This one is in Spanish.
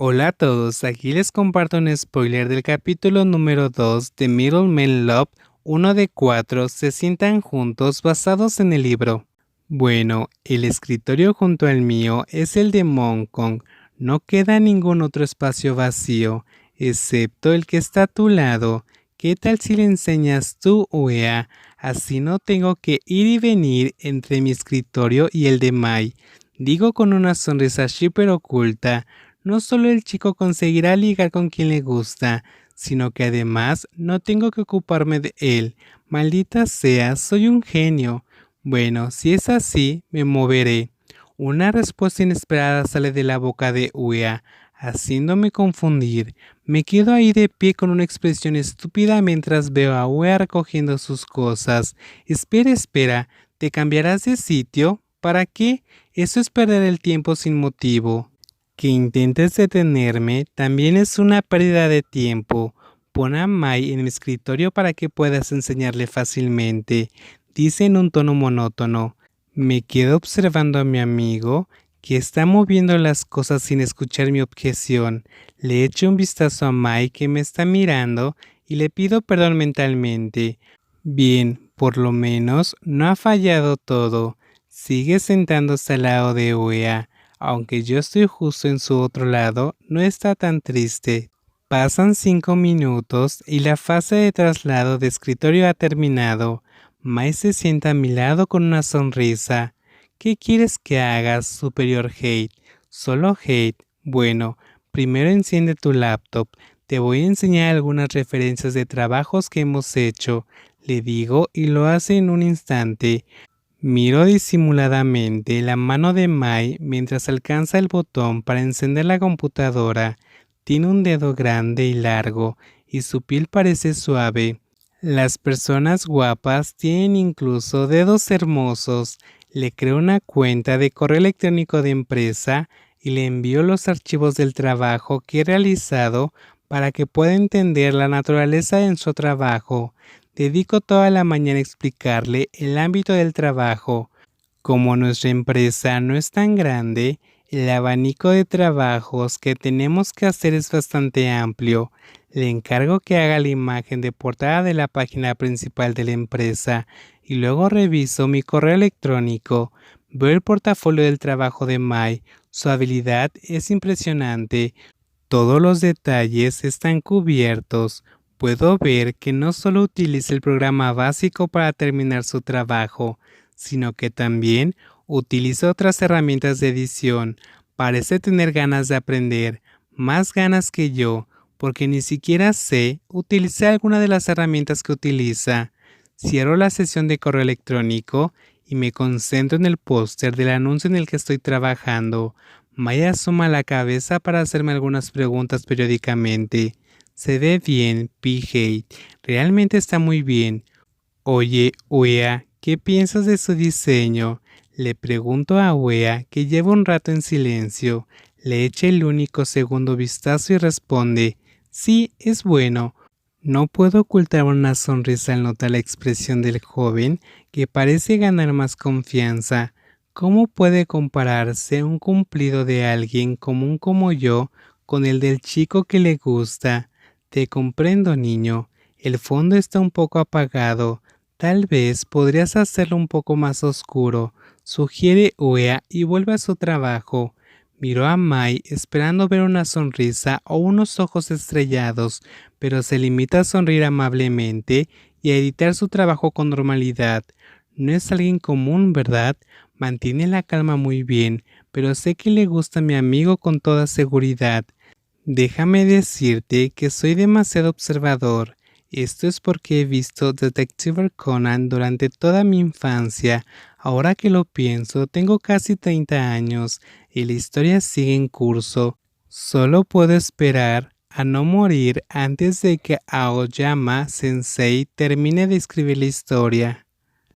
Hola a todos, aquí les comparto un spoiler del capítulo número 2 de Middle Men Love, uno de cuatro se sientan juntos basados en el libro. Bueno, el escritorio junto al mío es el de Kong. No queda ningún otro espacio vacío, excepto el que está a tu lado. ¿Qué tal si le enseñas tú, Uea? Así no tengo que ir y venir entre mi escritorio y el de Mai. Digo con una sonrisa shipper oculta. No solo el chico conseguirá ligar con quien le gusta, sino que además no tengo que ocuparme de él. Maldita sea, soy un genio. Bueno, si es así, me moveré. Una respuesta inesperada sale de la boca de Uea, haciéndome confundir. Me quedo ahí de pie con una expresión estúpida mientras veo a Uea recogiendo sus cosas. Espera, espera, ¿te cambiarás de sitio? ¿Para qué? Eso es perder el tiempo sin motivo. Que intentes detenerme también es una pérdida de tiempo. Pon a Mai en mi escritorio para que puedas enseñarle fácilmente, dice en un tono monótono. Me quedo observando a mi amigo, que está moviendo las cosas sin escuchar mi objeción. Le echo un vistazo a Mai que me está mirando y le pido perdón mentalmente. Bien, por lo menos no ha fallado todo. Sigue sentándose al lado de Uea. Aunque yo estoy justo en su otro lado, no está tan triste. Pasan cinco minutos y la fase de traslado de escritorio ha terminado. Mai se sienta a mi lado con una sonrisa. ¿Qué quieres que hagas, Superior Hate? ¿Solo Hate? Bueno, primero enciende tu laptop. Te voy a enseñar algunas referencias de trabajos que hemos hecho. Le digo y lo hace en un instante. Miro disimuladamente la mano de Mai mientras alcanza el botón para encender la computadora. Tiene un dedo grande y largo y su piel parece suave. Las personas guapas tienen incluso dedos hermosos. Le creo una cuenta de correo electrónico de empresa y le envío los archivos del trabajo que he realizado para que pueda entender la naturaleza en su trabajo. Dedico toda la mañana a explicarle el ámbito del trabajo. Como nuestra empresa no es tan grande, el abanico de trabajos que tenemos que hacer es bastante amplio. Le encargo que haga la imagen de portada de la página principal de la empresa y luego reviso mi correo electrónico. Veo el portafolio del trabajo de Mai. Su habilidad es impresionante. Todos los detalles están cubiertos puedo ver que no solo utiliza el programa básico para terminar su trabajo, sino que también utiliza otras herramientas de edición. Parece tener ganas de aprender, más ganas que yo, porque ni siquiera sé utilizar alguna de las herramientas que utiliza. Cierro la sesión de correo electrónico y me concentro en el póster del anuncio en el que estoy trabajando. Maya asoma la cabeza para hacerme algunas preguntas periódicamente. Se ve bien, P. Realmente está muy bien. Oye, Wea, ¿qué piensas de su diseño? Le pregunto a Wea, que lleva un rato en silencio. Le echa el único segundo vistazo y responde, sí, es bueno. No puedo ocultar una sonrisa al notar la expresión del joven, que parece ganar más confianza. ¿Cómo puede compararse un cumplido de alguien común como yo con el del chico que le gusta? Te comprendo, niño. El fondo está un poco apagado. Tal vez podrías hacerlo un poco más oscuro. Sugiere Uea y vuelve a su trabajo. Miró a Mai esperando ver una sonrisa o unos ojos estrellados, pero se limita a sonreír amablemente y a editar su trabajo con normalidad. No es alguien común, ¿verdad? Mantiene la calma muy bien, pero sé que le gusta a mi amigo con toda seguridad. Déjame decirte que soy demasiado observador. Esto es porque he visto Detective Conan durante toda mi infancia. Ahora que lo pienso, tengo casi 30 años y la historia sigue en curso. Solo puedo esperar a no morir antes de que Aoyama Sensei termine de escribir la historia.